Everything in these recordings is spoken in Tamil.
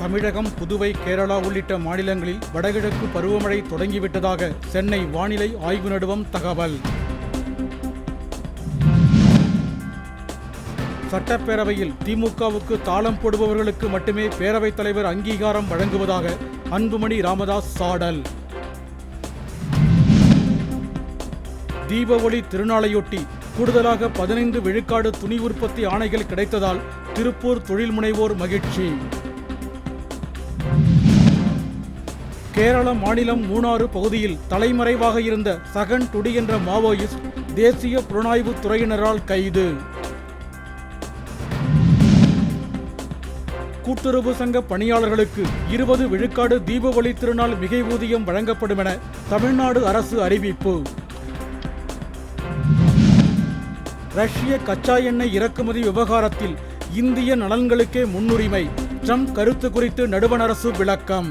தமிழகம் புதுவை கேரளா உள்ளிட்ட மாநிலங்களில் வடகிழக்கு பருவமழை தொடங்கிவிட்டதாக சென்னை வானிலை ஆய்வு நடுவம் தகவல். சட்டப்பேரவையில் திமுகவுக்கு தாளம் போடுபவர்களுக்கு மட்டுமே பேரவைத் தலைவர் அங்கீகாரம் வழங்குவதாக அன்புமணி ராமதாஸ் சாடல். தீபாவளி திருநாளையொட்டி கூடுதலாக பதினைந்து விழுக்காடு துணி உற்பத்தி ஆணைகள் கிடைத்ததால் திருப்பூர் தொழில் முனைவோர் மகிழ்ச்சி. கேரள மாநிலம் மூணாறு பகுதியில் தலைமறைவாக இருந்த சகன் டுடி என்ற மாவோயிஸ்ட் தேசிய புலனாய்வு துறையினரால் கைது. கூட்டுறவு சங்க பணியாளர்களுக்கு இருபது விழுக்காடு தீபாவளி திருநாள் மிகை ஊதியம் வழங்கப்படும் என தமிழ்நாடு அரசு அறிவிப்பு. ரஷ்ய கச்சா எண்ணெய் இறக்குமதி விவகாரத்தில் இந்திய நலன்களுக்கே முன்னுரிமை மாற்றம் கருத்து குறித்து நடுவண் அரசு விளக்கம்.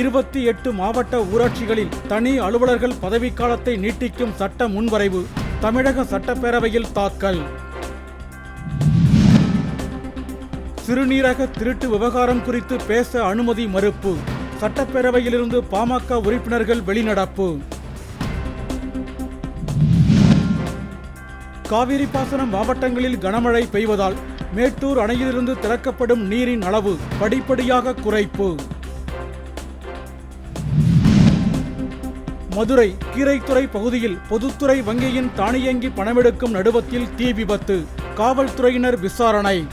இருபத்தி எட்டு மாவட்ட ஊராட்சிகளில் தனி அலுவலர்கள் பதவிக்காலத்தை நீட்டிக்கும் சட்ட முன்வரைவு தமிழக சட்டப்பேரவையில் தாக்கல். சிறுநீரக திருட்டு விவகாரம் குறித்து பேச அனுமதி மறுப்பு சட்டப்பேரவையிலிருந்து பாமக உறுப்பினர்கள் வெளிநடப்பு. காவிரி பாசனம் மாவட்டங்களில் கனமழை பெய்வதால் மேட்டூர் அணையிலிருந்து திறக்கப்படும் நீரின் அளவு படிப்படியாக குறைப்பு. மதுரை கீரைத்துறை பகுதியில் பொதுத்துறை வங்கியின் தானியங்கி பணமெடுக்கும் நடுவத்தில் தீ விபத்து. காவல்துறையினர் விசாரணை.